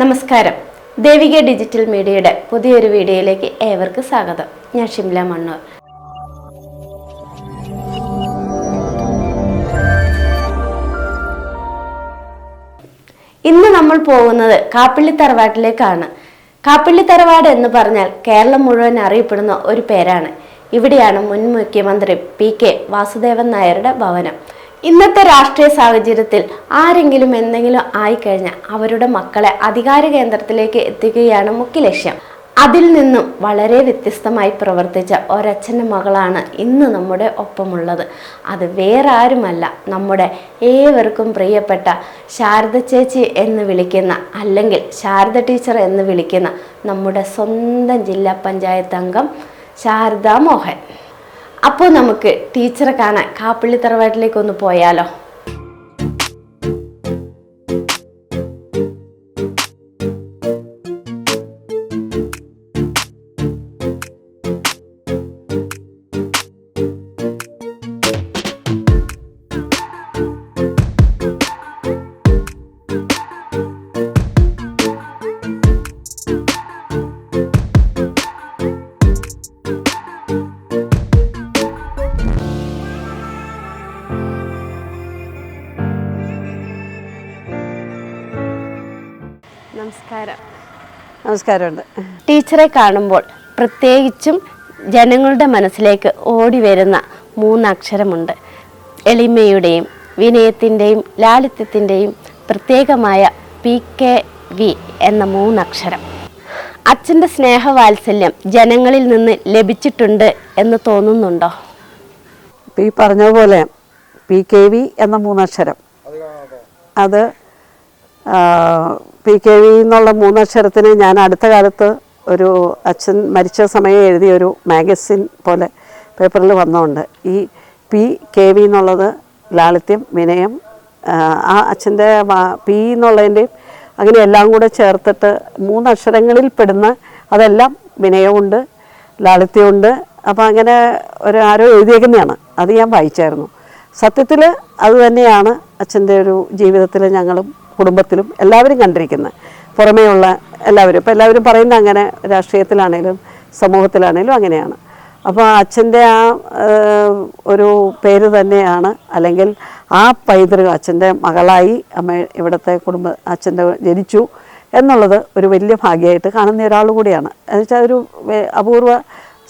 നമസ്കാരം. ദേവിക ഡിജിറ്റൽ മീഡിയയുടെ പുതിയൊരു വീഡിയോയിലേക്ക് ഏവർക്ക് സ്വാഗതം. ഞാൻ ഷിംല മണ്ണൂർ. പോകുന്നത് കാപ്പിള്ളി തറവാട്ടിലേക്കാണ്. കാപ്പിള്ളി തറവാട് എന്ന് പറഞ്ഞാൽ കേരളം മുഴുവൻ അറിയപ്പെടുന്ന ഒരു പേരാണ്. ഇവിടെയാണ് മുൻ മുഖ്യമന്ത്രി പി കെ വാസുദേവൻ നായരുടെ ഭവനം. ഇന്നത്തെ രാഷ്ട്രീയ സാഹചര്യത്തിൽ ആരെങ്കിലും എന്തെങ്കിലും ആയിക്കഴിഞ്ഞാൽ അവരുടെ മക്കളെ അധികാര കേന്ദ്രത്തിലേക്ക് എത്തിക്കുകയാണ് മുഖ്യ ലക്ഷ്യം. അതിൽ നിന്നും വളരെ വ്യത്യസ്തമായി പ്രവർത്തിച്ച ഒരച്ഛന്റെ മകളാണ് ഇന്ന് നമ്മുടെ ഒപ്പമുള്ളത്. അത് വേറെ ആരുമല്ല നമ്മുടെ ഏവർക്കും പ്രിയപ്പെട്ട ശാരദ ചേച്ചി എന്ന് വിളിക്കുന്ന അല്ലെങ്കിൽ ശാരദ ടീച്ചർ എന്ന് വിളിക്കുന്ന നമ്മുടെ സ്വന്തം ജില്ലാ പഞ്ചായത്ത് അംഗം ശാരദ മോഹൻ. അപ്പോൾ നമുക്ക് ടീച്ചറെ കാണാൻ കാപ്പിള്ളി തറവാട്ടിലേക്കൊന്ന് പോയാലോ? നമസ്കാരമുണ്ട്. ടീച്ചറെ കാണുമ്പോൾ പ്രത്യേകിച്ചും ജനങ്ങളുടെ മനസ്സിലേക്ക് ഓടി വരുന്ന മൂന്നക്ഷരമുണ്ട്. എളിമയുടെയും വിനയത്തിന്റെയും ലാളിത്യത്തിന്റെയും പ്രത്യേകമായ പി കെ വി എന്ന മൂന്നക്ഷരം. അച്ഛന്റെ സ്നേഹവാത്സല്യം ജനങ്ങളിൽ നിന്ന് ലഭിച്ചിട്ടുണ്ട് എന്ന് തോന്നുന്നുണ്ടോ? ഈ പറഞ്ഞ പോലെ പി കെ വി എന്ന മൂന്നക്ഷരം. അത് പി കെ വി എന്നുള്ള മൂന്നക്ഷരത്തിന് ഞാൻ അടുത്ത കാലത്ത് ഒരു അച്ഛൻ മരിച്ച സമയം എഴുതിയ ഒരു മാഗസിൻ പോലെ പേപ്പറിൽ വന്നുകൊണ്ട് ഈ പി കെ വി എന്നുള്ളത് ലാളിത്യം വിനയം ആ, ആ അച്ഛന്റെ പി എന്നുള്ളതിന്റെയും അങ്ങനെ എല്ലാം കൂടെ ചേർത്തിട്ട് മൂന്നക്ഷരങ്ങളിൽ പെടുന്ന അതെല്ലാം വിനയമുണ്ട് ലാളിത്യമുണ്ട്. അപ്പോൾ അങ്ങനെ ഒരു ആരോ എഴുതിയേക്കുന്നതാണ്. അത് ഞാൻ വായിച്ചായിരുന്നു. സത്യത്തിൽ അതുതന്നെയാണ് അച്ഛന്റെ ഒരു ജീവിതത്തിൽ ഞങ്ങളും കുടുംബത്തിലും എല്ലാവരും കണ്ടിരിക്കുന്നത്. പുറമേയുള്ള എല്ലാവരും. ഇപ്പോൾ എല്ലാവരും പറയുന്ന അങ്ങനെ രാഷ്ട്രീയത്തിലാണേലും സമൂഹത്തിലാണേലും അങ്ങനെയാണ്. അപ്പോൾ അച്ഛന്റെ ആ ഒരു പേര് തന്നെയാണ്. അല്ലെങ്കിൽ ആ പൈതൃകം അച്ഛന്റെ മകളായി അമ്മ ഇവിടുത്തെ കുടുംബ അച്ഛന്റെ ജനിച്ചു എന്നുള്ളത് ഒരു വലിയ ഭാഗ്യമായിട്ട് കാണുന്ന ഒരാൾ കൂടിയാണ്. എന്നുവെച്ചാൽ ഒരു അപൂർവ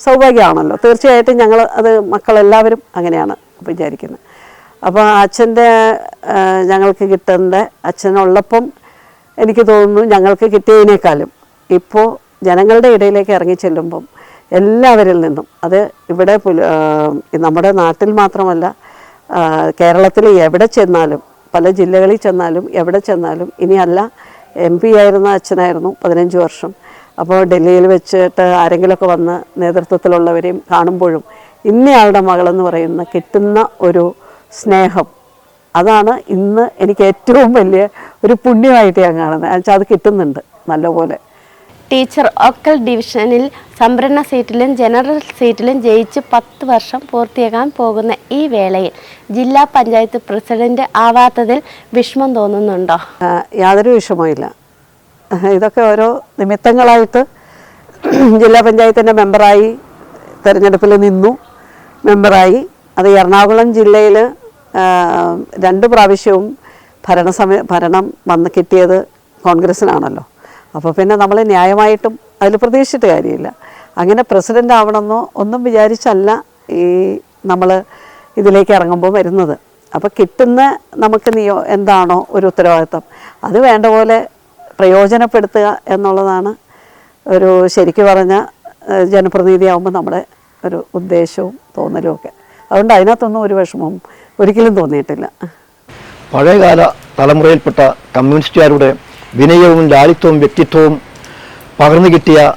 സൗഭാഗ്യമാണല്ലോ. തീർച്ചയായിട്ടും ഞങ്ങൾ അത് മക്കളെല്ലാവരും അങ്ങനെയാണ് വിചാരിക്കുന്നത്. അപ്പോൾ അച്ഛന്റെ ഞങ്ങൾക്ക് കിട്ടേണ്ട അച്ഛനുള്ളപ്പം എനിക്ക് തോന്നുന്നു ഞങ്ങൾക്ക് കിട്ടിയതിനേക്കാളും. ഇപ്പോൾ ജനങ്ങളുടെ ഇടയിലേക്ക് ഇറങ്ങി ചെല്ലുമ്പം എല്ലാവരിൽ നിന്നും അത് ഇവിടെ നമ്മുടെ നാട്ടിൽ മാത്രമല്ല കേരളത്തിൽ എവിടെ ചെന്നാലും പല ജില്ലകളിൽ ചെന്നാലും എവിടെ ചെന്നാലും ഇനിയല്ല എം പി ആയിരുന്ന അച്ഛനായിരുന്നു പതിനഞ്ച് വർഷം. അപ്പോൾ ഡൽഹിയിൽ വെച്ചിട്ട് ആരെങ്കിലുമൊക്കെ വന്ന് നേതൃത്വത്തിലുള്ളവരെയും കാണുമ്പോഴും ഇന്നയാളുടെ മകളെന്ന് പറയുന്ന കിട്ടുന്ന ഒരു സ്നേഹം. അതാണ് ഇന്ന് എനിക്ക് ഏറ്റവും വലിയ ഒരു പുണ്യമായിട്ട് ഞാൻ കാണുന്നത്. എന്നുവെച്ചാൽ അത് കിട്ടുന്നുണ്ട് നല്ലപോലെ. ടീച്ചർ ഒക്കൽ ഡിവിഷനിൽ സംഭരണ സീറ്റിലും ജനറൽ സീറ്റിലും ജയിച്ച് പത്ത് വർഷം പൂർത്തിയാകാൻ പോകുന്ന ഈ വേളയിൽ ജില്ലാ പഞ്ചായത്ത് പ്രസിഡന്റ് ആവാത്തതിൽ വിഷമം തോന്നുന്നുണ്ടോ? യാതൊരു വിഷമവുമില്ല ഇതൊക്കെ ഓരോ നിമിത്തങ്ങളായിട്ട് ജില്ലാ പഞ്ചായത്തിന്റെ മെമ്പറായി തിരഞ്ഞെടുപ്പിൽ നിന്നു. മെമ്പറായി. അത് എറണാകുളം ജില്ലയിൽ രണ്ട് പ്രാവശ്യവും ഭരണസമയ ഭരണം വന്ന് കിട്ടിയത് കോൺഗ്രസ്സിനാണല്ലോ. അപ്പോൾ പിന്നെ നമ്മൾ ന്യായമായിട്ടും അതിൽ പ്രതീക്ഷിച്ചിട്ട് കാര്യമില്ല. അങ്ങനെ പ്രസിഡന്റ് ആവണമെന്നോ ഒന്നും വിചാരിച്ചല്ല ഈ നമ്മൾ ഇതിലേക്ക് ഇറങ്ങുമ്പോൾ വരുന്നത്. അപ്പോൾ കിട്ടുന്ന നമുക്ക് നിയോ എന്താണോ ഒരു ഉത്തരവാദിത്തം. അത് വേണ്ട പോലെ പ്രയോജനപ്പെടുത്തുക എന്നുള്ളതാണ് ഒരു ശരിക്കു പറഞ്ഞ ജനപ്രതിനിധിയാവുമ്പോൾ നമ്മുടെ ഒരു ഉദ്ദേശവും തോന്നലും ഒക്കെ അതുകൊണ്ട് അതിനകത്തൊന്നും ഒരു വിഷമവും ഒരിക്കലും തോന്നിയിട്ടില്ല. പഴയകാല തലമുറയിൽപ്പെട്ട കമ്മ്യൂണിസ്റ്റുകാരുടെ വിനയവും ലാളിത്യവും വ്യക്തിത്വവും പകർന്നു കിട്ടിയ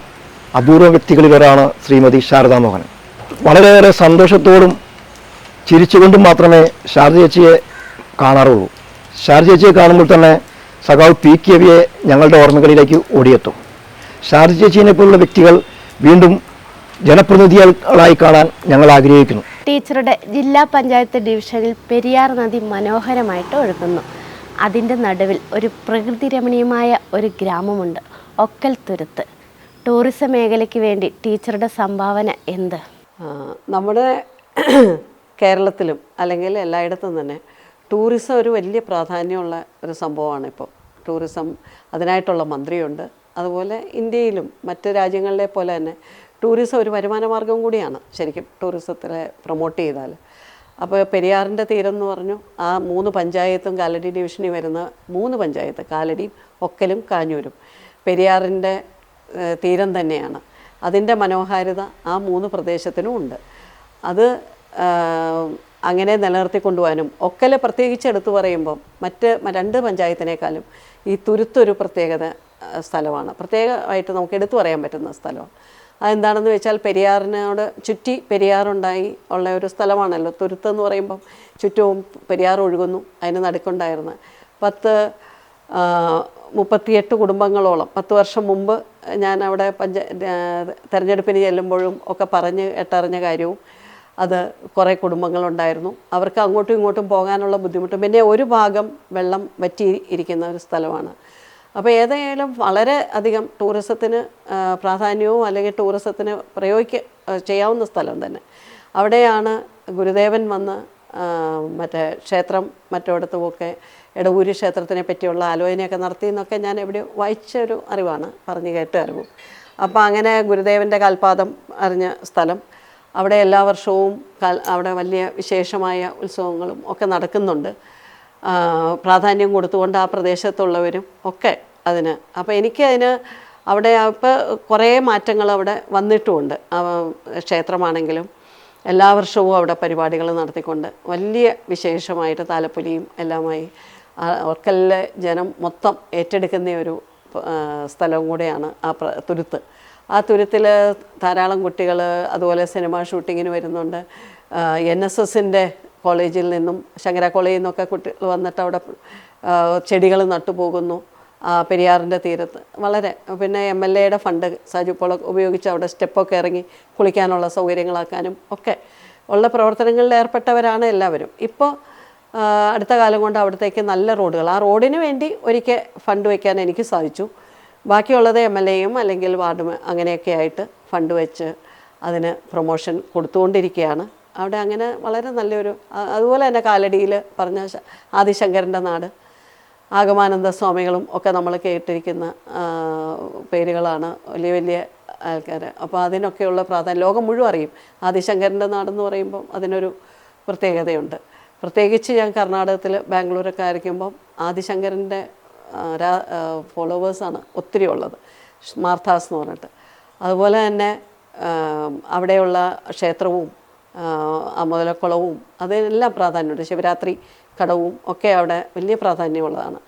അപൂർവ വ്യക്തികളിലൊരാണ് ശ്രീമതി ശാരദാ മോഹൻ. വളരെയേറെ സന്തോഷത്തോടും ചിരിച്ചുകൊണ്ടും മാത്രമേ ശാരദ ചേച്ചിയെ കാണാറുള്ളൂ. ശാരദ ചേച്ചിയെ കാണുമ്പോൾ തന്നെ സഖാവ് പി. കെ. വിയെ ഞങ്ങളുടെ ഓർമ്മകളിലേക്ക് ഓടിയെത്തും. ശാരദ ചേച്ചിയെ പോലുള്ള വ്യക്തികൾ വീണ്ടും ജനപ്രതിനിധികളായി കാണാൻ ഞങ്ങൾ ആഗ്രഹിക്കുന്നു. ടീച്ചറുടെ ജില്ലാ പഞ്ചായത്ത് ഡിവിഷനിൽ പെരിയാർ നദി മനോഹരമായിട്ട് ഒഴുകുന്നു. അതിന്റെ നടുവിൽ ഒരു പ്രകൃതി രമണീയമായ ഒരു ഗ്രാമമുണ്ട്. ഒക്കൽ തുരുത്ത്. ടൂറിസം മേഖലയ്ക്ക് വേണ്ടി ടീച്ചറുടെ സംഭാവന എന്ത്? നമ്മുടെ കേരളത്തിലും അല്ലെങ്കിൽ എല്ലായിടത്തും തന്നെ ടൂറിസം ഒരു വലിയ പ്രാധാന്യമുള്ള ഒരു സംഭവമാണ് ഇപ്പോൾ. ടൂറിസം അതിനായിട്ടുള്ള മന്ത്രിയുണ്ട്. അതുപോലെ ഇന്ത്യയിലും മറ്റ് രാജ്യങ്ങളിലെ പോലെ തന്നെ ടൂറിസം ഒരു വരുമാന മാർഗം കൂടിയാണ് ശരിക്കും ടൂറിസത്തിനെ പ്രൊമോട്ട് ചെയ്താൽ അപ്പോൾ പെരിയാറിന്റെ തീരം എന്ന് പറഞ്ഞു ആ മൂന്ന് പഞ്ചായത്തും കാലടി ഡിവിഷനിൽ വരുന്ന മൂന്ന് പഞ്ചായത്ത് കാലടിയും ഒക്കലും കാഞ്ഞൂരും പെരിയാറിന്റെ തീരം തന്നെയാണ്. അതിന്റെ മനോഹാരിത ആ മൂന്ന് പ്രദേശത്തിനും ഉണ്ട്. അത് അങ്ങനെ നിലനിർത്തിക്കൊണ്ടുപോകാനും ഒക്കലെ പ്രത്യേകിച്ച് എടുത്തു പറയുമ്പം മറ്റ് രണ്ട് പഞ്ചായത്തിനേക്കാളും ഈ തുരുത്തൊരു പ്രത്യേകത സ്ഥലമാണ്. പ്രത്യേകമായിട്ട് നമുക്ക് എടുത്തു പറയാൻ പറ്റുന്ന സ്ഥലമാണ്. അതെന്താണെന്ന് വെച്ചാൽ പെരിയാറിനോട് ചുറ്റി പെരിയാറുണ്ടായി ഉള്ള ഒരു സ്ഥലമാണല്ലോ. തുരുത്തെന്ന് പറയുമ്പം ചുറ്റും പെരിയാർ ഒഴുകുന്നു അതിന് നടുക്കുണ്ടായിരുന്ന. പത്ത് മുപ്പത്തിയെട്ട് കുടുംബങ്ങളോളം പത്ത് വർഷം മുമ്പ് ഞാൻ അവിടെ പഞ്ച തെരഞ്ഞെടുപ്പിന് ചെല്ലുമ്പോഴും ഒക്കെ പറഞ്ഞ് എട്ടറിഞ്ഞ കാര്യവും അത് കുറേ കുടുംബങ്ങളുണ്ടായിരുന്നു. അവർക്ക് അങ്ങോട്ടും ഇങ്ങോട്ടും പോകാനുള്ള ബുദ്ധിമുട്ടും. പിന്നെ ഒരു ഭാഗം വെള്ളം വറ്റി ഇരിക്കുന്ന ഒരു സ്ഥലമാണ്. അപ്പോൾ ഏതായാലും വളരെ അധികം ടൂറിസത്തിന് പ്രാധാന്യവും അല്ലെങ്കിൽ ടൂറിസത്തിന് പ്രയോഗിക്ക ചെയ്യാവുന്ന സ്ഥലം തന്നെ. അവിടെയാണ് ഗുരുദേവൻ വന്ന് മറ്റേ ക്ഷേത്രം മറ്റിടത്തുമൊക്കെ എടവൂരി ക്ഷേത്രത്തിനെ പറ്റിയുള്ള ആലോചനയൊക്കെ നടത്തി എന്നൊക്കെ ഞാൻ എവിടെ വായിച്ചൊരു അറിവാണ് പറഞ്ഞു കേട്ട അറിവ്. അപ്പോൾ അങ്ങനെ ഗുരുദേവന്റെ കാൽപാദം അറിഞ്ഞ സ്ഥലം. അവിടെ എല്ലാ വർഷവും അവിടെ വലിയ വിശേഷമായ ഉത്സവങ്ങളും ഒക്കെ നടക്കുന്നുണ്ട്. പ്രാധാന്യം കൊടുത്തുകൊണ്ട് ആ പ്രദേശത്തുള്ളവരും ഒക്കെ അതിന്. അപ്പോൾ എനിക്ക് അതിന് അവിടെ ഇപ്പോൾ കുറേ മാറ്റങ്ങൾ അവിടെ വന്നിട്ടുമുണ്ട്. ക്ഷേത്രമാണെങ്കിലും എല്ലാ വർഷവും അവിടെ പരിപാടികൾ നടത്തിക്കൊണ്ട് വലിയ വിശേഷമായിട്ട് താലപ്പൊലിയും എല്ലാമായി ഒർക്കലിലെ ജനം മൊത്തം ഏറ്റെടുക്കുന്ന ഒരു സ്ഥലവും കൂടെയാണ് ആ തുരുത്ത്. ആ തുരുത്തിൽ ധാരാളം കുട്ടികൾ അതുപോലെ സിനിമ ഷൂട്ടിങ്ങിന് വരുന്നുണ്ട്. എൻ എസ് എസിന്റെ കോളേജിൽ നിന്നും ശങ്കര കോളേജിൽ നിന്നൊക്കെ കുട്ടികൾ വന്നിട്ട് അവിടെ ചെടികൾ നട്ടുപോകുന്നു പെരിയാറിന്റെ തീരത്ത്. വളരെ പിന്നെ എം എൽ എയുടെ ഫണ്ട് സാജു പോൾ ഉപയോഗിച്ച് അവിടെ സ്റ്റെപ്പൊക്കെ ഇറങ്ങി കുളിക്കാനുള്ള സൗകര്യങ്ങളാക്കാനും ഒക്കെ ഉള്ള പ്രവർത്തനങ്ങളിൽ ഏർപ്പെട്ടവരാണ് എല്ലാവരും. ഇപ്പോൾ അടുത്ത കാലം കൊണ്ട് അവിടത്തേക്ക് നല്ല റോഡുകൾ. ആ റോഡിന് വേണ്ടി ഒരിക്കൽ ഫണ്ട് വയ്ക്കാൻ എനിക്ക് സാധിച്ചു. ബാക്കിയുള്ളത് എം എൽ എയും അല്ലെങ്കിൽ വാർഡ് അങ്ങനെയൊക്കെ ആയിട്ട് ഫണ്ട് വെച്ച് അതിന് പ്രൊമോഷൻ കൊടുത്തുകൊണ്ടിരിക്കുകയാണ്. അവിടെ അങ്ങനെ വളരെ നല്ലൊരു അതുപോലെ തന്നെ കാലടിയിൽ പറഞ്ഞ ആദിശങ്കരന്റെ നാട്. ആഗമാനന്ദ സ്വാമികളും ഒക്കെ നമ്മൾ കേട്ടിരിക്കുന്ന പേരുകളാണ് വലിയ വലിയ ആൾക്കാർ. അപ്പോൾ അതിനൊക്കെയുള്ള പ്രാധാന്യം ലോകം മുഴുവൻ അറിയും. ആദിശങ്കരന്റെ നാടെന്ന് പറയുമ്പം അതിനൊരു പ്രത്യേകതയുണ്ട്. പ്രത്യേകിച്ച് ഞാൻ കർണാടകത്തിൽ ബാംഗ്ലൂരൊക്കെ ആയിരിക്കുമ്പം ആദിശങ്കരന്റെ ഫോളോവേഴ്സാണ് ഒത്തിരി ഉള്ളത്. മാർത്താസ് എന്ന് പറഞ്ഞിട്ട്. അതുപോലെ തന്നെ അവിടെയുള്ള ക്ഷേത്രവും മുതലക്കുളവും അതിനെല്ലാം പ്രാധാന്യമുണ്ട്. ശിവരാത്രി കടവും ഒക്കെ അവിടെ വലിയ പ്രാധാന്യമുള്ളതാണ്.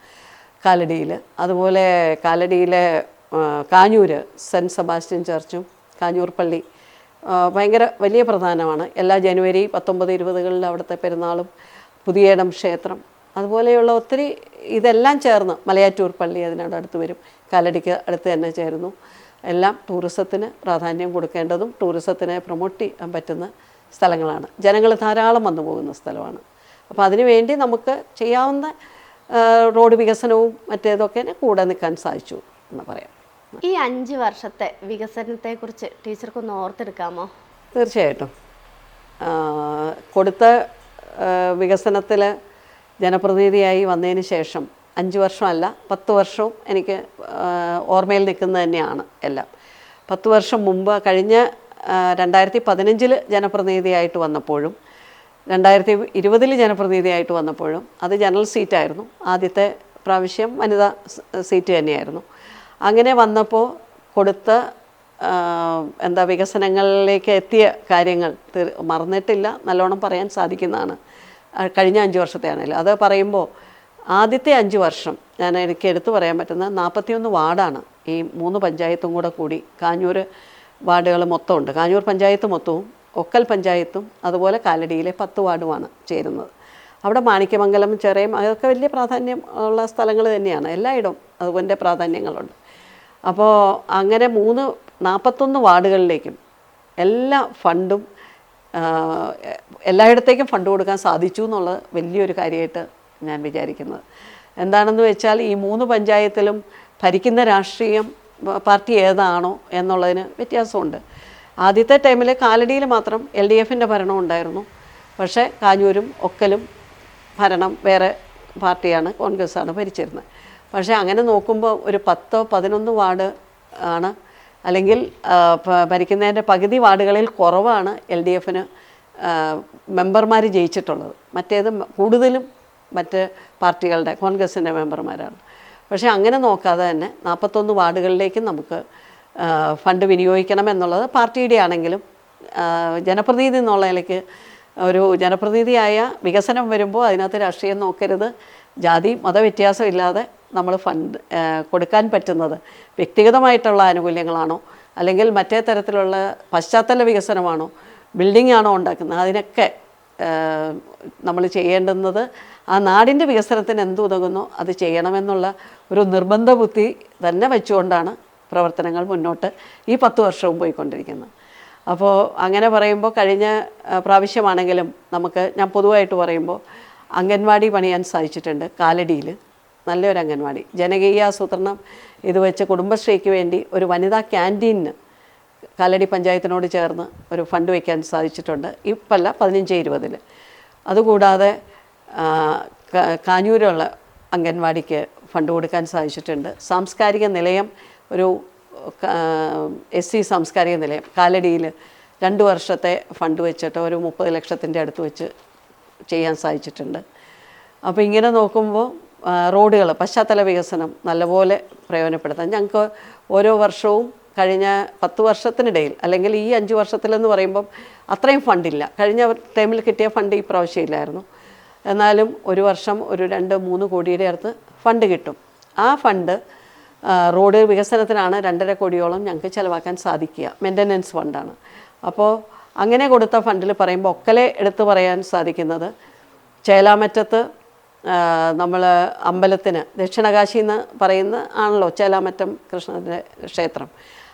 കാലടിയിൽ. അതുപോലെ കാലടിയിലെ കാഞ്ഞൂർ സെന്റ് സെബാസ്റ്റ്യൻ ചർച്ചും കാഞ്ഞൂർ പള്ളി ഭയങ്കര വലിയ പ്രധാനമാണ്. എല്ലാ ജനുവരി പത്തൊമ്പത് ഇരുപതുകളിൽ അവിടുത്തെ പെരുന്നാളും പുതിയേടം ക്ഷേത്രം അതുപോലെയുള്ള ഒത്തിരി ഇതെല്ലാം ചേർന്ന് മലയാറ്റൂർ പള്ളി അതിനോട് അടുത്ത് വരും. കാലടിക്ക് അടുത്ത് തന്നെ ചേരുന്നു. എല്ലാം ടൂറിസത്തിന് പ്രാധാന്യം കൊടുക്കേണ്ടതും ടൂറിസത്തിനെ പ്രൊമോട്ട് ചെയ്യാൻ പറ്റുന്ന സ്ഥലങ്ങളാണ്. ജനങ്ങൾ ധാരാളം വന്നു പോകുന്ന സ്ഥലമാണ്. അപ്പോൾ അതിനുവേണ്ടി നമുക്ക് ചെയ്യാവുന്ന റോഡ് വികസനവും മറ്റേതൊക്കെ കൂടെ നിൽക്കാൻ സാധിച്ചു എന്ന് പറയാം. ഈ അഞ്ച് വർഷത്തെ വികസനത്തെക്കുറിച്ച് ടീച്ചർക്കൊന്ന് ഓർത്തെടുക്കാമോ? തീർച്ചയായിട്ടും. കൊടുത്ത വികസനത്തിൽ ജനപ്രതിനിധിയായി വന്നതിന് ശേഷം അഞ്ച് വർഷമല്ല പത്ത് വർഷവും എനിക്ക് ഓർമ്മയിൽ നിൽക്കുന്നത് തന്നെയാണ് എല്ലാം. പത്ത് വർഷം മുമ്പ് കഴിഞ്ഞ രണ്ടായിരത്തി പതിനഞ്ചിൽ ജനപ്രതിനിധിയായിട്ട് വന്നപ്പോഴും രണ്ടായിരത്തി ഇരുപതിൽ ജനപ്രതിനിധിയായിട്ട് വന്നപ്പോഴും അത് ജനറൽ സീറ്റായിരുന്നു. ആദ്യത്തെ പ്രാവശ്യം വനിതാ സീറ്റ് തന്നെയായിരുന്നു. അങ്ങനെ വന്നപ്പോൾ കൊടുത്ത എന്താ വികസനങ്ങളിലേക്ക് എത്തിയ കാര്യങ്ങൾ മറന്നിട്ടില്ല നല്ലോണം പറയാൻ സാധിക്കുന്നതാണ്. കഴിഞ്ഞ അഞ്ച് വർഷത്തെയാണല്ലോ അത് പറയുമ്പോൾ ആദ്യത്തെ അഞ്ച് വർഷം ഞാൻ എനിക്ക് എടുത്തു പറയാൻ പറ്റുന്ന നാൽപ്പത്തിയൊന്ന് വാർഡാണ് ഈ മൂന്ന് പഞ്ചായത്തും കൂടെ കൂടി. കാഞ്ഞൂർ വാർഡുകൾ മൊത്തമുണ്ട്. കാഞ്ഞൂർ പഞ്ചായത്ത് മൊത്തവും ഒക്കൽ പഞ്ചായത്തും അതുപോലെ കാലടിയിലെ പത്ത് വാർഡുമാണ് ചേരുന്നത്. അവിടെ മാണിക്യമംഗലം ചെറിയം അതൊക്കെ വലിയ പ്രാധാന്യം ഉള്ള സ്ഥലങ്ങൾ തന്നെയാണ്. എല്ലായിടവും അതുകൊണ്ട് പ്രാധാന്യങ്ങളുണ്ട്. അപ്പോൾ അങ്ങനെ മൂന്ന് നാൽപ്പത്തൊന്ന് വാർഡുകളിലേക്കും എല്ലാ ഫണ്ടും എല്ലായിടത്തേക്കും ഫണ്ട് കൊടുക്കാൻ സാധിച്ചു എന്നുള്ളത് വലിയൊരു കാര്യമായിട്ട് ഞാൻ വിചാരിക്കുന്നത്. എന്താണെന്ന് വെച്ചാൽ ഈ മൂന്ന് പഞ്ചായത്തിലും ഭരിക്കുന്ന രാഷ്ട്രീയം പാർട്ടി ഏതാണോ എന്നുള്ളതിന് വ്യത്യാസമുണ്ട്. ആദ്യത്തെ ടൈമിൽ കാലടിയിൽ മാത്രം എൽ ഡി എഫിന്റെ ഭരണം ഉണ്ടായിരുന്നു. പക്ഷേ കാഞ്ഞൂരും ഒക്കലും ഭരണം വേറെ പാർട്ടിയാണ് കോൺഗ്രസ്സാണ് ഭരിച്ചിരുന്നത്. പക്ഷേ അങ്ങനെ നോക്കുമ്പോൾ ഒരു പത്തോ പതിനൊന്ന് വാർഡ് ആണ്. അല്ലെങ്കിൽ ഭരിക്കുന്നതിന്റെ പകുതി വാർഡുകളിൽ കുറവാണ് എൽ ഡി എഫിന് മെമ്പർമാർ ജയിച്ചിട്ടുള്ളത്. മറ്റേത് കൂടുതലും മറ്റ് പാർട്ടികളുടെ കോൺഗ്രസിന്റെ മെമ്പർമാരാണ്. പക്ഷേ അങ്ങനെ നോക്കാതെ തന്നെ നാൽപ്പത്തൊന്ന് വാർഡുകളിലേക്കും നമുക്ക് ഫണ്ട് വിനിയോഗിക്കണം എന്നുള്ളത് പാർട്ടിയുടെ ആണെങ്കിലും ജനപ്രതിനിധി എന്നുള്ള നിലയ്ക്ക് ഒരു ജനപ്രതിനിധിയായ വികസനം വരുമ്പോൾ അതിനകത്ത് രാഷ്ട്രീയം നോക്കരുത്. ജാതി മതവ്യത്യാസം ഇല്ലാതെ നമ്മൾ ഫണ്ട് കൊടുക്കാൻ പറ്റുന്നത് വ്യക്തിഗതമായിട്ടുള്ള ആനുകൂല്യങ്ങളാണോ? അല്ലെങ്കിൽ മറ്റേ തരത്തിലുള്ള പശ്ചാത്തല വികസനമാണോ? ബിൽഡിംഗ് ആണോ ഉണ്ടാക്കുന്നത്? അതിനൊക്കെ നമ്മൾ ചെയ്യേണ്ടുന്നത് ആ നാടിന്റെ വികസനത്തിന് എന്ത് ഉതകുന്നോ? അത് ചെയ്യണമെന്നുള്ള ഒരു നിർബന്ധ ബുദ്ധി തന്നെ വെച്ചുകൊണ്ടാണ് പ്രവർത്തനങ്ങൾ മുന്നോട്ട് ഈ പത്ത് വർഷവും പോയിക്കൊണ്ടിരിക്കുന്നത്. അപ്പോൾ അങ്ങനെ പറയുമ്പോൾ കഴിഞ്ഞ പ്രാവശ്യമാണെങ്കിലും നമുക്ക് ഞാൻ പൊതുവായിട്ട് പറയുമ്പോൾ അംഗൻവാടി പണിയാൻ സാധിച്ചിട്ടുണ്ട് കാലടിയിൽ. നല്ലൊരു അംഗൻവാടി. ജനകീയ ആസൂത്രണം ഇത് വെച്ച് കുടുംബശ്രീക്ക് വേണ്ടി ഒരു വനിതാ ക്യാന്റീനിന് കാലടി പഞ്ചായത്തിനോട് ചേർന്ന് ഒരു ഫണ്ട് വയ്ക്കാൻ സാധിച്ചിട്ടുണ്ട്. ഇപ്പല്ല പതിനഞ്ച് ഇരുപതിൽ അതുകൂടാതെ കാഞ്ഞൂരുള്ള അംഗൻവാടിക്ക് ഫണ്ട് കൊടുക്കാൻ സാധിച്ചിട്ടുണ്ട്. സാംസ്കാരിക നിലയം ഒരു എസ് സി സാംസ്കാരിക നിലയം. കാലടിയിൽ രണ്ട് വർഷത്തെ ഫണ്ട് വെച്ചിട്ട് ഒരു മുപ്പത് ലക്ഷത്തിന്റെ അടുത്ത് വെച്ച് ചെയ്യാൻ സാധിച്ചിട്ടുണ്ട്. അപ്പോൾ ഇങ്ങനെ നോക്കുമ്പോൾ റോഡുകൾ പശ്ചാത്തല വികസനം നല്ലപോലെ പ്രയോജനപ്പെടുത്താം ഞങ്ങൾക്ക് ഓരോ വർഷവും കഴിഞ്ഞ പത്ത് വർഷത്തിനിടയിൽ അല്ലെങ്കിൽ ഈ അഞ്ച് വർഷത്തിലെന്ന് പറയുമ്പം അത്രയും ഫണ്ടില്ല. കഴിഞ്ഞ ടൈമിൽ കിട്ടിയ ഫണ്ട് ഈ പ്രാവശ്യം ഇല്ലായിരുന്നു. എന്നാലും ഒരു വർഷം ഒരു രണ്ട് മൂന്ന് കോടിയുടെ അടുത്ത് ഫണ്ട് കിട്ടും. ആ ഫണ്ട് റോഡ് വികസനത്തിനാണ് രണ്ടര കോടിയോളം ഞങ്ങൾക്ക് ചിലവാക്കാൻ സാധിക്കുക. മെയിന്റനൻസ് ഫണ്ടാണ്. അപ്പോൾ അങ്ങനെ കൊടുത്ത ഫണ്ടിൽ പറയുമ്പോൾ ഒക്കലെ എടുത്തു പറയാൻ സാധിക്കുന്നത് ചേലാമറ്റത്ത് നമ്മൾ അമ്പലത്തിന് ദക്ഷിണകാശി എന്ന് പറയുന്ന ആണല്ലോ ചേലാമറ്റം കൃഷ്ണന്റെ ക്ഷേത്രം.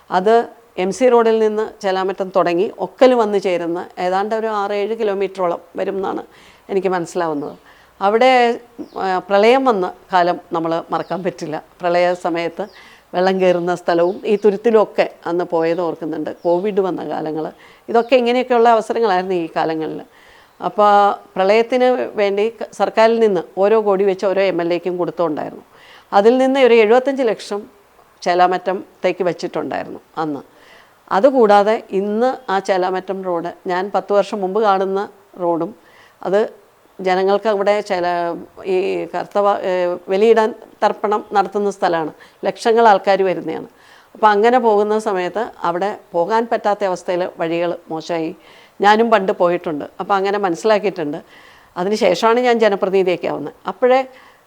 അത് എം സി റോഡിൽ നിന്ന് ചേലാമറ്റം തുടങ്ങി ഒക്കൽ വന്ന് ചേരുന്ന ഏതാണ്ട് ഒരു ആറ് ഏഴ് കിലോമീറ്ററോളം വരും എന്നാണ് എനിക്ക് മനസ്സിലാവുന്നത്. അവിടെ പ്രളയം വന്ന കാലം നമ്മൾ മറക്കാൻ പറ്റില്ല. പ്രളയ സമയത്ത് വെള്ളം കയറുന്ന സ്ഥലവും ഈ തുരുത്തിലുമൊക്കെ അന്ന് പോയത് ഓർക്കുന്നുണ്ട്. കോവിഡ് വന്ന കാലങ്ങൾ. ഇതൊക്കെ ഇങ്ങനെയൊക്കെയുള്ള അവസരങ്ങളായിരുന്നു ഈ കാലങ്ങളിൽ. അപ്പോൾ പ്രളയത്തിന് വേണ്ടി സർക്കാരിൽ നിന്ന് ഓരോ കോടി വെച്ച് ഓരോ എം എൽ എക്കും കൊടുത്തുണ്ടായിരുന്നു അതിൽ നിന്ന് ഒരു എഴുപത്തഞ്ച് ലക്ഷം ചേലാമറ്റത്തേക്ക് വെച്ചിട്ടുണ്ടായിരുന്നു അന്ന്. അതുകൂടാതെ ഇന്ന് ആ ചേലാമറ്റം റോഡ് ഞാൻ പത്ത് വർഷം മുമ്പ് കാണുന്ന റോഡും അത് ജനങ്ങൾക്ക് അവിടെ ചില ഈ കർത്തവ വെളിയിടാൻ തർപ്പണം നടത്തുന്ന സ്ഥലമാണ്. ലക്ഷങ്ങൾ ആൾക്കാർ വരുന്നതാണ്. അപ്പോൾ അങ്ങനെ പോകുന്ന സമയത്ത് അവിടെ പോകാൻ പറ്റാത്ത അവസ്ഥയിൽ വഴികൾ മോശമായി. ഞാനും പണ്ട് പോയിട്ടുണ്ട്. അപ്പോൾ അങ്ങനെ മനസ്സിലാക്കിയിട്ടുണ്ട്. അതിനുശേഷമാണ് ഞാൻ ജനപ്രതിനിധിയൊക്കെ ആവുന്നത്. അപ്പോഴേ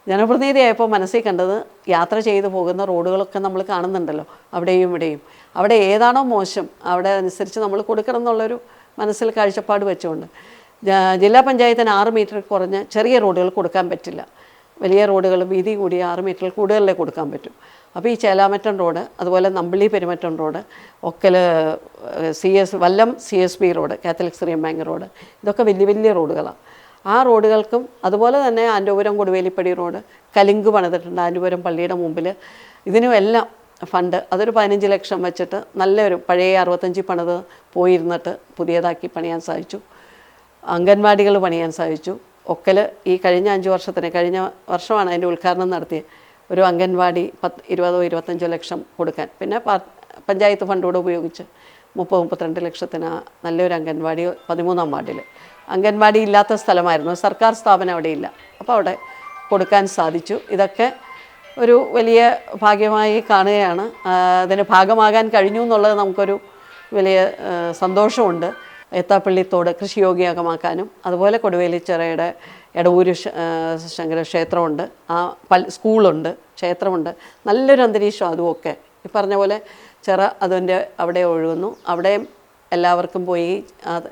ജനപ്രതിനിധിയായപ്പോൾ മനസ്സിൽ കണ്ടത് യാത്ര ചെയ്തു പോകുന്ന റോഡുകളൊക്കെ നമ്മൾ കാണുന്നുണ്ടല്ലോ അവിടെയും ഇവിടെയും. അവിടെ ഏതാണോ മോശം അവിടെ അനുസരിച്ച് നമ്മൾ കൊടുക്കണം എന്നുള്ളൊരു മനസ്സിൽ കാഴ്ചപ്പാട് വെച്ചുകൊണ്ട്. ജില്ലാ പഞ്ചായത്തിന് ആറ് മീറ്റർ കുറഞ്ഞ ചെറിയ റോഡുകൾ കൊടുക്കാൻ പറ്റില്ല. വലിയ റോഡുകൾ വീതി കൂടിയ ആറ് മീറ്ററിൽ കൂടുതലേ കൊടുക്കാൻ പറ്റും. അപ്പോൾ ഈ ചേലാമറ്റം റോഡ് അതുപോലെ Nambilly Perumattom road Okkal C S Vallam C S B road Catholic Syrian bank road ഇതൊക്കെ വലിയ വലിയ റോഡുകളാണ്. ആ റോഡുകൾക്കും അതുപോലെ തന്നെ ആൻഡോപുരം കൊടുവേലിപ്പടി റോഡ് കലിങ്ക് പണിതിട്ടുണ്ട് ആൻഡോപുരം പള്ളിയുടെ മുമ്പിൽ. ഇതിനും എല്ലാം ഫണ്ട്. അതൊരു പതിനഞ്ച് ലക്ഷം വെച്ചിട്ട് നല്ലൊരു പഴയ അറുപത്തഞ്ച് പണിത് പോയിരുന്നിട്ട് പുതിയതാക്കി പണിയാൻ സാധിച്ചു. അംഗൻവാടികൾ പണിയാൻ സാധിച്ചു. ഒക്കൽ ഈ കഴിഞ്ഞ അഞ്ച് വർഷത്തിന് കഴിഞ്ഞ വർഷമാണ് അതിന്റെ ഉദ്ഘാടനം നടത്തിയത്. ഒരു അംഗൻവാടി പത്ത് ഇരുപതോ ഇരുപത്തഞ്ചോ ലക്ഷം കൊടുക്കാൻ. പിന്നെ പഞ്ചായത്ത് ഫണ്ടോട് ഉപയോഗിച്ച് മുപ്പത് മുപ്പത്തിരണ്ട് ലക്ഷത്തിന് നല്ലൊരു അംഗൻവാടി പതിമൂന്നാം വാർഡിൽ. അംഗൻവാടി ഇല്ലാത്ത സ്ഥലമായിരുന്നു. സർക്കാർ സ്ഥാപനം അവിടെ ഇല്ല. അപ്പോൾ അവിടെ കൊടുക്കാൻ സാധിച്ചു. ഇതൊക്കെ ഒരു വലിയ ഭാഗ്യമായി കാണുകയാണ്. അതിന് ഭാഗമാകാൻ കഴിഞ്ഞു എന്നുള്ളത് നമുക്കൊരു വലിയ സന്തോഷമുണ്ട്. ഏത്താപ്പള്ളിത്തോട് കൃഷിയോഗ്യമാക്കാനും അതുപോലെ കൊടുവേലിച്ചിറയുടെ എടവൂര് ശങ്കര ക്ഷേത്രമുണ്ട് ആ പൽ സ്കൂളുണ്ട് ക്ഷേത്രമുണ്ട്. നല്ലൊരു അന്തരീക്ഷം അതുമൊക്കെ ഈ പറഞ്ഞ പോലെ ചിറ അതിന്റെ അവിടെ ഒഴുകുന്നു. അവിടെയും എല്ലാവർക്കും പോയി അത്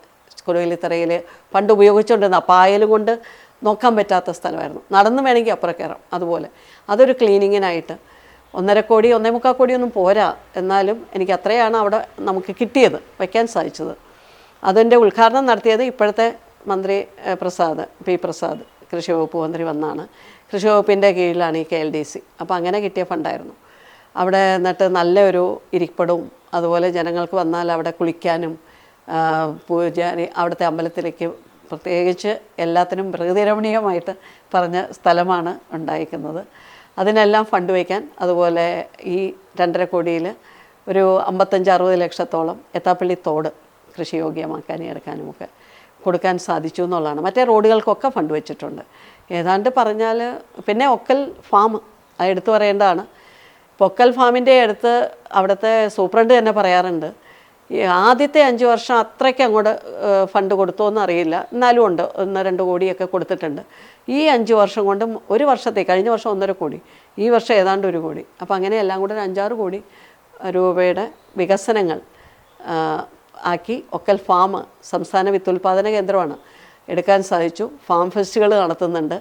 കൊടുവേലിത്തറയിൽ പണ്ട് ഉപയോഗിച്ചുകൊണ്ടിരുന്ന പായൽ കൊണ്ട് നോക്കാൻ പറ്റാത്ത സ്ഥലമായിരുന്നു. നടന്നു വേണമെങ്കിൽ അപ്പുറം കയറാം അതുപോലെ. അതൊരു ക്ലീനിങ്ങിനായിട്ട്. ഒന്നര കോടി ഒന്നേ മുക്കാൽ കോടിയൊന്നും പോരാ. എന്നാലും എനിക്ക് അത്രയാണ് അവിടെ നമുക്ക് കിട്ടിയത് വയ്ക്കാൻ സാധിച്ചത്. അതിന്റെ ഉദ്ഘാടനം നടത്തിയത് ഇപ്പോഴത്തെ മന്ത്രി പ്രസാദ് പി പ്രസാദ് കൃഷി വകുപ്പ് മന്ത്രി വന്നാണ്. കൃഷി വകുപ്പിന്റെ കീഴിലാണ് ഈ കെ എൽ ഡി സി. അപ്പോൾ അങ്ങനെ കിട്ടിയ ഫണ്ടായിരുന്നു. അവിടെ എന്നിട്ട് നല്ലൊരു ഇരിപ്പിടവും അതുപോലെ ജനങ്ങൾക്ക് വന്നാൽ അവിടെ കുളിക്കാനും പൂജാരി അവിടുത്തെ അമ്പലത്തിലേക്ക് പ്രത്യേകിച്ച് എല്ലാത്തിനും പ്രകൃതിരമണീയമായിട്ട് പറഞ്ഞ സ്ഥലമാണ് ഉണ്ടായിരിക്കുന്നത്. അതിനെല്ലാം ഫണ്ട് വയ്ക്കാൻ അതുപോലെ ഈ രണ്ടര കോടിയിൽ ഒരു അമ്പത്തഞ്ച് അറുപത് ലക്ഷത്തോളം എത്താപ്പള്ളി തോട് കൃഷിയോഗ്യമാക്കാനും എടുക്കാനും ഒക്കെ കൊടുക്കാൻ സാധിച്ചു എന്നുള്ളതാണ്. മറ്റേ റോഡുകൾക്കൊക്കെ ഫണ്ട് വെച്ചിട്ടുണ്ട്. ഏതാണ്ട് പറഞ്ഞാൽ പിന്നെ ഒക്കൽ ഫാം എടുത്തു പറയേണ്ടതാണ്. പൊക്കൽ ഫാമിന്റെ അടുത്ത് അവിടുത്തെ സൂപ്രണ്ട് തന്നെ പറയാറുണ്ട് ആദ്യത്തെ അഞ്ച് വർഷം അത്രയ്ക്ക് അങ്ങോട്ട് ഫണ്ട് കൊടുത്തോ എന്ന് അറിയില്ല. എന്നാലും ഉണ്ട് ഒന്ന് രണ്ട് കോടിയൊക്കെ കൊടുത്തിട്ടുണ്ട്. ഈ അഞ്ച് വർഷം കൊണ്ട് ഒരു വർഷത്തെ കഴിഞ്ഞ വർഷം ഒന്നര കോടി ഈ വർഷം ഏതാണ്ട് ഒരു കോടി. അപ്പോൾ അങ്ങനെ എല്ലാം കൂടെ ഒരു അഞ്ചാറ് കോടി രൂപയുടെ വികസനങ്ങൾ ആക്കി ഒക്കൽ ഫാം സംസ്ഥാന വിത്തുൽപാദന കേന്ദ്രമാണ് എടുക്കാൻ സാധിച്ചു. ഫാം ഫെസ്റ്റുകൾ നടത്തുന്നുണ്ട്.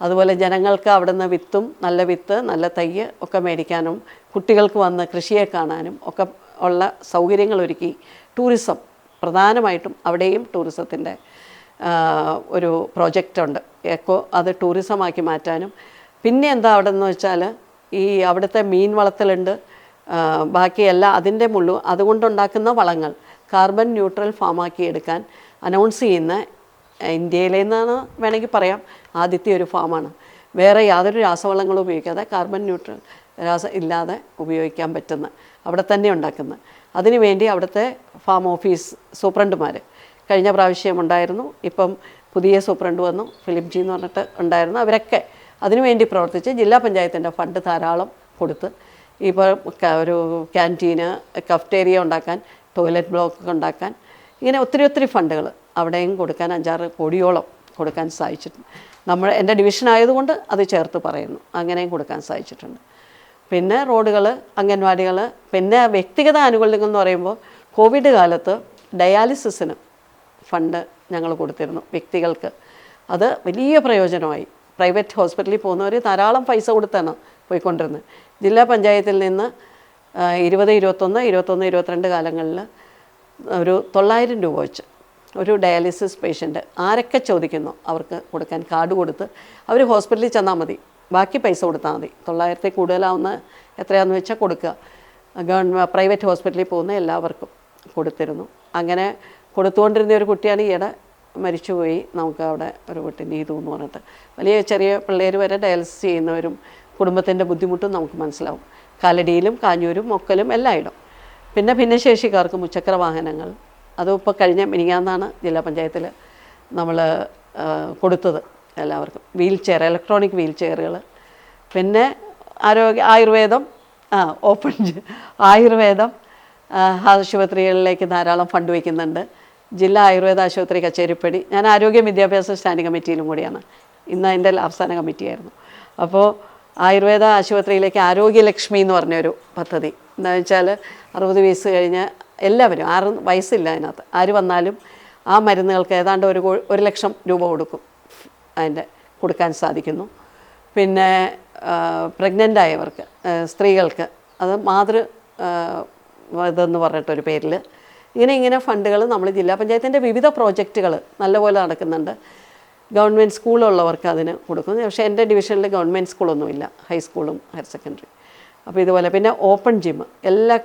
അതുപോലെ ജനങ്ങൾക്ക് അവിടുന്ന് വിത്തും നല്ല വിത്ത് നല്ല തയ്യ് ഒക്കെ മേടിക്കാനും കുട്ടികൾക്ക് വന്ന് കൃഷിയെ കാണാനും ഒക്കെ ഉള്ള സൗകര്യങ്ങൾ ഒരുക്കി ടൂറിസം പ്രധാനമായിട്ടും അവിടെയും ടൂറിസത്തിന്റെ ഒരു പ്രോജക്റ്റ് ഉണ്ട്. എക്കോ അത് ടൂറിസമാക്കി മാറ്റാനും. പിന്നെ എന്താ അവിടെ എന്ന് വെച്ചാൽ ഈ അവിടുത്തെ മീൻ വളത്തലുണ്ട്. ബാക്കി അതിന്റെ മുള്ളു അതുകൊണ്ടുണ്ടാക്കുന്ന വളങ്ങൾ കാർബൺ ന്യൂട്രൽ ഫാമാക്കി എടുക്കാൻ അനൗൺസ് ചെയ്യുന്ന ഇന്ത്യയിലെ നിന്നാണ് വേണമെങ്കിൽ പറയാം. ആദ്യത്തെ ഒരു ഫാമാണ്. വേറെ യാതൊരു രാസവളങ്ങളും ഉപയോഗിക്കാതെ കാർബൺ ന്യൂട്രൽ രാസ ഇല്ലാതെ ഉപയോഗിക്കാൻ പറ്റുന്ന അവിടെ തന്നെ ഉണ്ടാക്കുന്ന. അതിനുവേണ്ടി അവിടുത്തെ ഫാം ഓഫീസ് സൂപ്രണ്ടുമാർ കഴിഞ്ഞ പ്രാവശ്യം ഉണ്ടായിരുന്നു. ഇപ്പം പുതിയ സൂപ്രണ്ട് വന്നു ഫിലിപ്പ് ജി എന്ന് പറഞ്ഞിട്ട് ഉണ്ടായിരുന്നു. അവരൊക്കെ അതിനുവേണ്ടി പ്രവർത്തിച്ച് ജില്ലാ പഞ്ചായത്തിന്റെ ഫണ്ട് ധാരാളം കൊടുത്ത് ഇപ്പോൾ ഒരു ക്യാന്റീന് കഫ്റ്റേരിയ ഉണ്ടാക്കാൻ ടോയ്ലറ്റ് ബ്ലോക്ക് ഉണ്ടാക്കാൻ ഇങ്ങനെ ഒത്തിരി ഒത്തിരി ഫണ്ടുകൾ അവിടെയും കൊടുക്കാൻ അഞ്ചാറ് കോടിയോളം കൊടുക്കാൻ സാധിച്ചിട്ടുണ്ട്. നമ്മൾ എന്റെ ഡിവിഷൻ ആയതുകൊണ്ട് അത് ചേർത്ത് പറയുന്നു. അങ്ങനെയും കൊടുക്കാൻ സാധിച്ചിട്ടുണ്ട്. പിന്നെ റോഡുകൾ അംഗൻവാടികൾ പിന്നെ വ്യക്തിഗത ആനുകൂല്യങ്ങൾ എന്ന് പറയുമ്പോൾ കോവിഡ് കാലത്ത് ഡയാലിസിസിന് ഫണ്ട് ഞങ്ങൾ കൊടുത്തിരുന്നു വ്യക്തികൾക്ക്. അത് വലിയ പ്രയോജനമായി. പ്രൈവറ്റ് ഹോസ്പിറ്റലിൽ പോകുന്നവർ ധാരാളം പൈസ കൊടുത്താണ് പോയിക്കൊണ്ടിരുന്നത്. ജില്ലാ പഞ്ചായത്തിൽ നിന്ന് ഇരുപത് ഇരുപത്തൊന്ന് ഇരുപത്തൊന്ന് ഇരുപത്തിരണ്ട് കാലങ്ങളിൽ ഒരു തൊള്ളായിരം രൂപ വെച്ച് ഒരു ഡയാലിസിസ് പേഷ്യന്റ് ആരൊക്കെ ചോദിക്കുന്നു അവർക്ക് കൊടുക്കാൻ കാർഡ് കൊടുത്ത് അവർ ഹോസ്പിറ്റലിൽ ചെന്നാൽ മതി. ബാക്കി പൈസ കൊടുത്താൽ മതി. തൊള്ളായിരത്തിൽ കൂടുതലാവുന്ന എത്രയാണെന്ന് വെച്ചാൽ കൊടുക്കുക. ഗവൺമെന്റ് പ്രൈവറ്റ് ഹോസ്പിറ്റലിൽ പോകുന്ന എല്ലാവർക്കും കൊടുത്തിരുന്നു. അങ്ങനെ കൊടുത്തുകൊണ്ടിരുന്ന ഒരു കുട്ടിയാണ് ഈയിടെ മരിച്ചുപോയി. നമുക്ക് അവിടെ ഒരു കുട്ടി നീതു എന്ന് പറഞ്ഞിട്ട്. വലിയ ചെറിയ പിള്ളേർ വരെ ഡയാലിസിസ് ചെയ്യുന്നവരും കുടുംബത്തിന്റെ ബുദ്ധിമുട്ടും നമുക്ക് മനസ്സിലാവും. കാലടിയിലും കാഞ്ഞൂരും മൊക്കലും എല്ലായിടും. പിന്നെ ഭിന്നശേഷിക്കാർക്ക് മുച്ചക്ര വാഹനങ്ങൾ അതും ഇപ്പോൾ കഴിഞ്ഞ മിനിങ്ങാന്നാണ് ജില്ലാ പഞ്ചായത്തിൽ നമ്മൾ കൊടുത്തത് എല്ലാവർക്കും. വീൽ ചെയർ ഇലക്ട്രോണിക് വീൽ ചെയറുകൾ പിന്നെ ആരോഗ്യ ആയുർവേദം ആ ഓപ്പൺ ആയുർവേദം ആശുപത്രികളിലേക്ക് ധാരാളം ഫണ്ട് വയ്ക്കുന്നുണ്ട് ജില്ലാ ആയുർവേദ ആശുപത്രി കച്ചേരിപ്പടി. ഞാൻ ആരോഗ്യ വിദ്യാഭ്യാസ സ്റ്റാൻഡിംഗ് കമ്മിറ്റിയിലും കൂടിയാണ്. ഇന്ന് അതിന്റെ അവസാന കമ്മിറ്റിയായിരുന്നു. അപ്പോൾ ആയുർവേദ ആശുപത്രിയിലേക്ക് ആരോഗ്യലക്ഷ്മി എന്ന് പറഞ്ഞൊരു പദ്ധതി. എന്താണെന്ന് വെച്ചാൽ അറുപത് വയസ്സ് കഴിഞ്ഞ് എല്ലാവരും ആറ് വയസ്സില്ല അതിനകത്ത്. ആര് വന്നാലും ആ മരുന്നുകൾക്ക് ഏതാണ്ട് ഒരു ഒരു ലക്ഷം രൂപ കൊടുക്കും. അതിന്റെ കൊടുക്കാൻ സാധിക്കുന്നു. പിന്നെ പ്രഗ്നന്റ് ആയവർക്ക് സ്ത്രീകൾക്ക് അത് മാതൃ ഇതെന്ന് പറഞ്ഞിട്ടൊരു പേരിൽ ഇങ്ങനെ ഇങ്ങനെ ഫണ്ടുകൾ നമ്മൾ ജില്ലാ പഞ്ചായത്തിന്റെ വിവിധ പ്രോജക്റ്റുകൾ നല്ലപോലെ നടക്കുന്നുണ്ട്. ഗവൺമെന്റ് സ്കൂളുള്ളവർക്ക് അതിന് കൊടുക്കുന്നു. പക്ഷേ എന്റെ ഡിവിഷനിൽ ഗവൺമെന്റ് സ്കൂളൊന്നുമില്ല. ഹൈസ്കൂളും ഹയർ സെക്കൻഡറി. അപ്പോൾ ഇതുപോലെ പിന്നെ ഓപ്പൺ ജിം എല്ലാ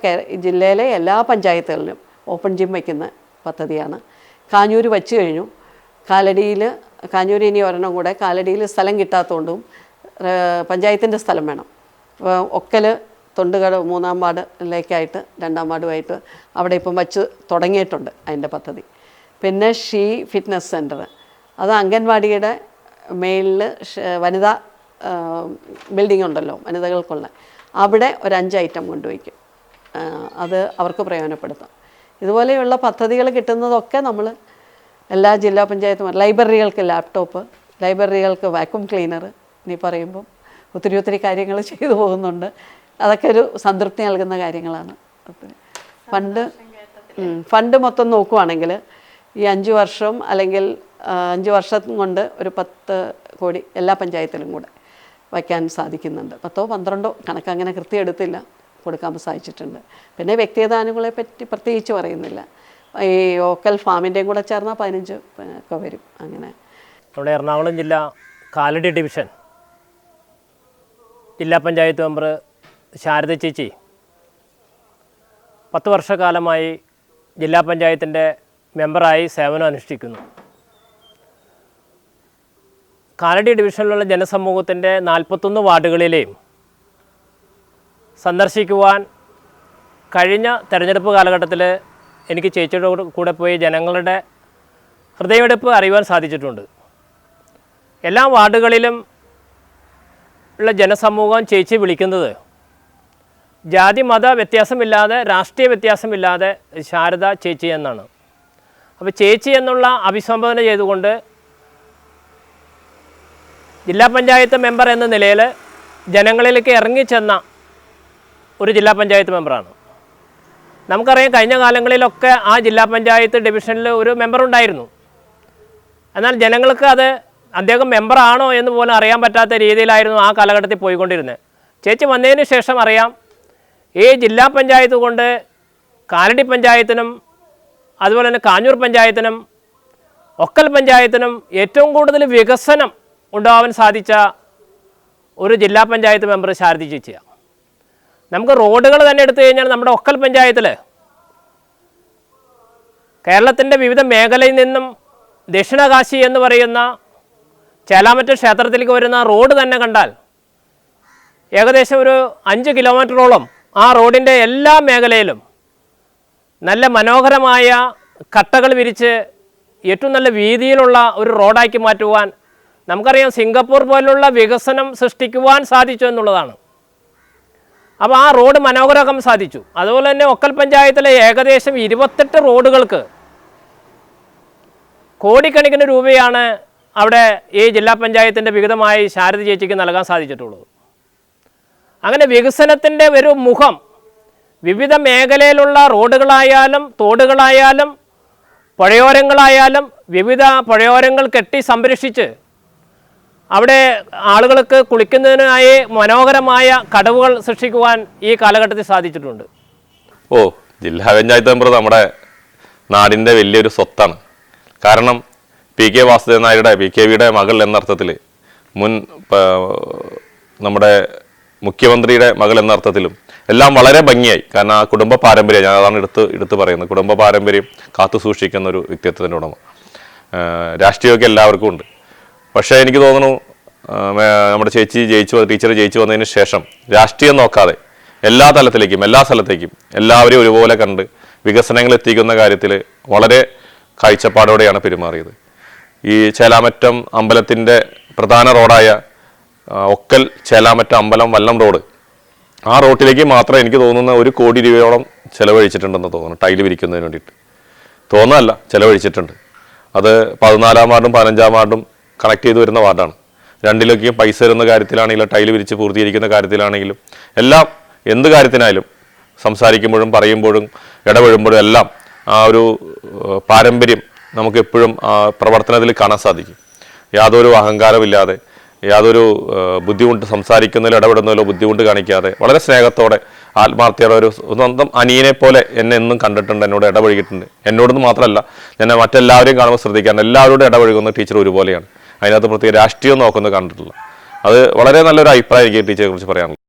ജില്ലയിലെ എല്ലാ പഞ്ചായത്തുകളിലും ഓപ്പൺ ജിം വയ്ക്കുന്ന പദ്ധതിയാണ്. കാഞ്ഞൂർ വച്ചു കഴിഞ്ഞു. കാലടിയിൽ കാഞ്ഞൂർ ഇനി ഒരെണ്ണം കൂടെ കാലടിയിൽ സ്ഥലം കിട്ടാത്തതുകൊണ്ടും പഞ്ചായത്തിന്റെ സ്ഥലം വേണം. ഒക്കൽ തൊണ്ടുകട മൂന്നാം വാർഡിലേക്കായിട്ട് രണ്ടാം വാർഡുമായിട്ട് അവിടെ ഇപ്പം വച്ച് തുടങ്ങിയിട്ടുണ്ട് അതിന്റെ പദ്ധതി. പിന്നെ ഷീ ഫിറ്റ്നസ് സെന്റർ അത് അംഗൻവാടിയുടെ മേളിൽ വനിതാ ബിൽഡിംഗ് ഉണ്ടല്ലോ വനിതകൾക്കുള്ള. അവിടെ ഒരു അഞ്ച് ഐറ്റം കൊണ്ടുവയ്ക്കും. അത് അവർക്ക് പ്രയോജനപ്പെടുത്താം. ഇതുപോലെയുള്ള പദ്ധതികൾ കിട്ടുന്നതൊക്കെ നമ്മൾ എല്ലാ ജില്ലാ പഞ്ചായത്തും ലൈബ്രറികൾക്ക് ലാപ്ടോപ്പ് ലൈബ്രറികൾക്ക് വാക്യൂം ക്ലീനർ ഇനി പറയുമ്പം ഒത്തിരി ഒത്തിരി കാര്യങ്ങൾ ചെയ്തു പോകുന്നുണ്ട്. അതൊക്കെ ഒരു സംതൃപ്തി നൽകുന്ന കാര്യങ്ങളാണ്. ഫണ്ട് ഫണ്ട് മൊത്തം നോക്കുവാണെങ്കിൽ ഈ അഞ്ച് വർഷം അല്ലെങ്കിൽ അഞ്ച് വർഷം കൊണ്ട് ഒരു പത്ത് കോടി എല്ലാ പഞ്ചായത്തിലും കൂടെ. വയ്ക്കാൻ സാധിക്കുന്നുണ്ട്. പത്തോ പന്ത്രണ്ടോ കണക്ക് അങ്ങനെ കൃത്യം എടുത്തില്ല കൊടുക്കാൻ സാധിച്ചിട്ടുണ്ട്. പിന്നെ വ്യക്തിദാനങ്ങളെ പറ്റി പ്രത്യേകിച്ച് പറയുന്നില്ല. ഈ ഓക്കൽ ഫാമിന്റെയും കൂടെ ചേർന്നാൽ പതിനഞ്ച് ഒക്കെ വരും അങ്ങനെ. നമ്മുടെ എറണാകുളം ജില്ല കാലടി ഡിവിഷൻ ജില്ലാ പഞ്ചായത്ത് മെമ്പർ ശാരദ ചേച്ചി പത്ത് വർഷക്കാലമായി ജില്ലാ പഞ്ചായത്തിന്റെ മെമ്പറായി സേവനം അനുഷ്ഠിക്കുന്നു. കാലടി ഡിവിഷനിലുള്ള ജനസമൂഹത്തിന്റെ നാൽപ്പത്തൊന്ന് വാർഡുകളിലെയും സന്ദർശിക്കുവാൻ കഴിഞ്ഞ തെരഞ്ഞെടുപ്പ് കാലഘട്ടത്തിൽ എനിക്ക് ചേച്ചിയുടെ കൂടെ- പോയി ജനങ്ങളുടെ ഹൃദയമെടുപ്പ് അറിയുവാൻ സാധിച്ചിട്ടുണ്ട്. എല്ലാ വാർഡുകളിലും ഉള്ള ജനസമൂഹം ചേച്ചി വിളിക്കുന്നത് ജാതി മത വ്യത്യാസമില്ലാതെ രാഷ്ട്രീയ വ്യത്യാസമില്ലാതെ ശാരദ ചേച്ചി എന്നാണ്. അപ്പോൾ ചേച്ചി എന്നുള്ള അഭിസംബോധന ചെയ്തുകൊണ്ട് ജില്ലാ പഞ്ചായത്ത് മെമ്പർ എന്ന നിലയിൽ ജനങ്ങളിലേക്ക് ഇറങ്ങിച്ചെന്ന ഒരു ജില്ലാ പഞ്ചായത്ത് മെമ്പറാണ് നമുക്കറിയാം കഴിഞ്ഞ കാലങ്ങളിലൊക്കെ ആ ജില്ലാ പഞ്ചായത്ത് ഡിവിഷനിൽ ഒരു മെമ്പർ ഉണ്ടായിരുന്നു. എന്നാൽ ജനങ്ങൾക്ക് അത് അദ്ദേഹം മെമ്പറാണോ എന്ന് പോലും അറിയാൻ പറ്റാത്ത രീതിയിലായിരുന്നു ആ കാലഘട്ടത്തിൽ പോയിക്കൊണ്ടിരുന്നത്. ചേച്ചി വന്നതിന് ശേഷം അറിയാം ഈ ജില്ലാ പഞ്ചായത്ത് കൊണ്ട് കാലടി പഞ്ചായത്തിനും അതുപോലെ തന്നെ കാഞ്ഞൂർ പഞ്ചായത്തിനും ഒക്കൽ പഞ്ചായത്തിനും ഏറ്റവും കൂടുതൽ വികസനം ഉണ്ടാവാൻ സാധിച്ച ഒരു ജില്ലാ പഞ്ചായത്ത് മെമ്പർ ശാരദി ചേച്ചിയാണ് നമുക്ക് റോഡുകൾ തന്നെ എടുത്തു കഴിഞ്ഞാൽ നമ്മുടെ ഒക്കൽ പഞ്ചായത്തിൽ കേരളത്തിന്റെ വിവിധ മേഖലയിൽ നിന്നും ദക്ഷിണകാശി എന്ന് പറയുന്ന ചേലാമറ്റ ക്ഷേത്രത്തിലേക്ക് വരുന്ന റോഡ് തന്നെ കണ്ടാൽ ഏകദേശം ഒരു അഞ്ച് കിലോമീറ്ററോളം ആ റോഡിന്റെ എല്ലാ മേഖലയിലും നല്ല മനോഹരമായ കട്ടകൾ വിരിച്ച് ഏറ്റവും നല്ല വീതിയിലുള്ള ഒരു റോഡാക്കി മാറ്റുവാൻ നമുക്കറിയാം സിംഗപ്പൂർ പോലുള്ള വികസനം സൃഷ്ടിക്കുവാൻ സാധിച്ചു എന്നുള്ളതാണ്. അപ്പോൾ ആ റോഡ് മനോഹരമാക്കാൻ സാധിച്ചു. അതുപോലെ തന്നെ ഒക്കൽ പഞ്ചായത്തിലെ ഏകദേശം ഇരുപത്തെട്ട് റോഡുകൾക്ക് കോടിക്കണക്കിന് രൂപയാണ് അവിടെ ഈ ജില്ലാ പഞ്ചായത്തിന്റെ വിഹിതമായി ശാരദ ചേച്ചിക്ക് നൽകാൻ സാധിച്ചിട്ടുള്ളത്. അങ്ങനെ വികസനത്തിന്റെ ഒരു മുഖം വിവിധ മേഖലയിലുള്ള റോഡുകളായാലും തോടുകളായാലും പുഴയോരങ്ങളായാലും വിവിധ പുഴയോരങ്ങൾ കെട്ടി സംരക്ഷിച്ച് അവിടെ ആളുകൾക്ക് കുളിക്കുന്നതിനായി മനോഹരമായ കടവുകൾ സൃഷ്ടിക്കുവാൻ ഈ കാലഘട്ടത്തിൽ സാധിച്ചിട്ടുണ്ട്. ഓ ജില്ലാ പഞ്ചായത്ത് മെമ്പർ നമ്മുടെ നാടിന്റെ വലിയൊരു സ്വത്താണ്. കാരണം പി കെ വാസുദേവൻ നായരുടെ പി കെ വിയുടെ മകൾ എന്നർത്ഥത്തിൽ മുൻ നമ്മുടെ മുഖ്യമന്ത്രിയുടെ മകൾ എന്നർത്ഥത്തിലും എല്ലാം വളരെ ഭംഗിയായി. കാരണം ആ കുടുംബ പാരമ്പര്യം ഞാൻ അതാണ് എടുത്ത് എടുത്ത് പറയുന്നത്. കുടുംബ പാരമ്പര്യം കാത്തു സൂക്ഷിക്കുന്ന ഒരു വ്യക്തിത്വത്തിന്റെ ഉടമ. രാഷ്ട്രീയമൊക്കെ എല്ലാവർക്കും ഉണ്ട്. പക്ഷേ എനിക്ക് തോന്നുന്നു നമ്മുടെ ചേച്ചി ജയിച്ചു ടീച്ചർ ജയിച്ചു വന്നതിന് ശേഷം രാഷ്ട്രീയം നോക്കാതെ എല്ലാ തലത്തിലേക്കും എല്ലാ സ്ഥലത്തേക്കും എല്ലാവരെയും ഒരുപോലെ കണ്ട് വികസനങ്ങൾ എത്തിക്കുന്ന കാര്യത്തിൽ വളരെ കാഴ്ചപ്പാടോടെയാണ് പെരുമാറിയത്. ഈ ചേലാമറ്റം അമ്പലത്തിന്റെ പ്രധാന റോഡായ ഒക്കൽ ചേലാമറ്റം അമ്പലം വല്ലം റോഡ് ആ റോട്ടിലേക്ക് മാത്രം എനിക്ക് തോന്നുന്ന ഒരു കോടി രൂപയോളം ചിലവഴിച്ചിട്ടുണ്ടെന്ന് തോന്നുന്നു ടൈൽ വിരിക്കുന്നതിന് വേണ്ടിയിട്ട്. തോന്നുന്നതല്ല ചിലവഴിച്ചിട്ടുണ്ട്. അത് പതിനാലാം വാർഡും പതിനഞ്ചാം വാർഡും കണക്ട് ചെയ്ത് വരുന്ന വാർഡാണ്. രണ്ടിലൊക്കെയും പൈസ തരുന്ന കാര്യത്തിലാണെങ്കിലും ടൈൽ വിരിച്ച് പൂർത്തീകരിക്കുന്ന കാര്യത്തിലാണെങ്കിലും എല്ലാം എന്ത് കാര്യത്തിനായാലും സംസാരിക്കുമ്പോഴും പറയുമ്പോഴും ഇടപെടുമ്പോഴും എല്ലാം ആ ഒരു പാരമ്പര്യം നമുക്ക് എപ്പോഴും പ്രവർത്തനത്തിൽ കാണാൻ സാധിക്കും. യാതൊരു അഹങ്കാരമില്ലാതെ യാതൊരു ബുദ്ധിമുട്ട് സംസാരിക്കുന്നതിലോ ഇടപെടുന്നതിലോ ബുദ്ധിമുട്ട് കാണിക്കാതെ വളരെ സ്നേഹത്തോടെ ആത്മാർത്ഥയുടെ ഒരു സ്വന്തം അനിയനെ പോലെ എന്നെ എന്നും കണ്ടിട്ടുണ്ട് എന്നോട് ഇടപഴകിയിട്ടുണ്ട്. എന്നോടൊന്നും മാത്രമല്ല ഞാൻ മറ്റെല്ലാവരെയും കാണുമ്പോൾ ശ്രദ്ധിക്കാറുണ്ട് എല്ലാവരോടും ഇടപഴകുന്ന ടീച്ചർ ഒരുപോലെയാണ്. അതിനകത്ത് പ്രത്യേക രാഷ്ട്രീയം നോക്കുന്നത് കണ്ടിട്ടില്ല. അത് വളരെ നല്ലൊരു അഭിപ്രായം എനിക്ക് ടീച്ചറെ കുറിച്ച് പറയാനുള്ളത്.